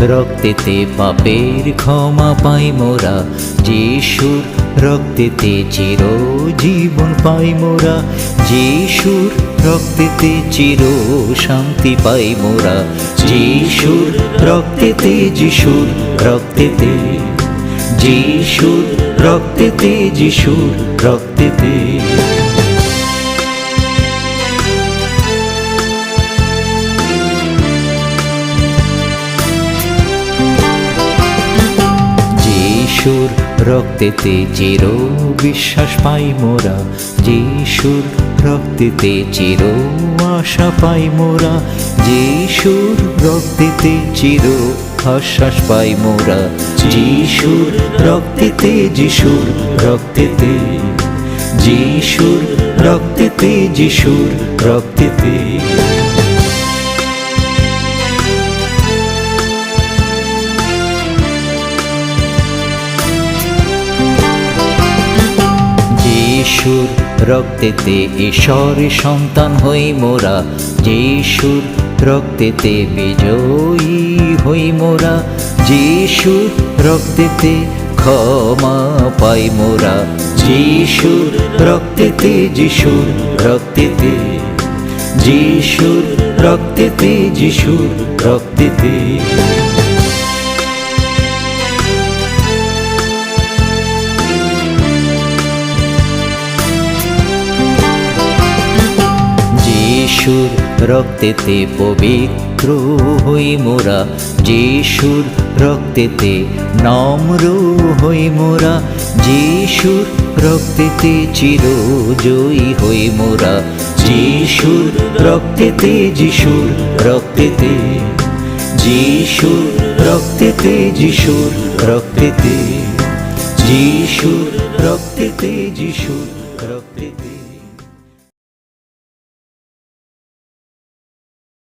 রক্তেতে পাপের ক্ষমা পাই মোরা, যিশুর রক্তেতে চির জীবন পাই মোরা, যিশুর রক্তেতে চির শান্তি পাই মোরা, যিশুর রক্তেতে যিশুর রক্তেতে যিশুর রক্তেতে যিশুর রক্তেতে। যিশুর রক্তেতে চির বিশ্বাস পাই মোরা, যিশুর রক্তেতে চির আশা পাই মোরা, যিশুর রক্তেতে চির আশ্বাস পাই মোরা, যিশুর রক্তেতে যিশুর রক্তেতে যিশুর রক্তেতে যিশুর রক্তেতে। যিশুর রক্তেতে ঈশ্বরের সন্তান হই মোরা, যিশুর রক্তেতে বিজয়ী হই মোরা, যিশুর রক্তেতে ক্ষমা পাই মোরা, যিশুর রক্তেতে যিশুর রক্তেতে যিশুর রক্তেতে যিশুর রক্তেতে। যিশুর রক্তেতে পবিত্র হই মোরা, যিশুর রক্তেতে নম্র হই মোরা, যিশুর রক্তেতে চির জয়ী হই মোরা, যিশুর রক্তেতে যিশুর রক্তেতে যিশুর রক্তেতে যিশুর রক্তেতে যিশুর রক্তেতে যিশুর রক্তেতে।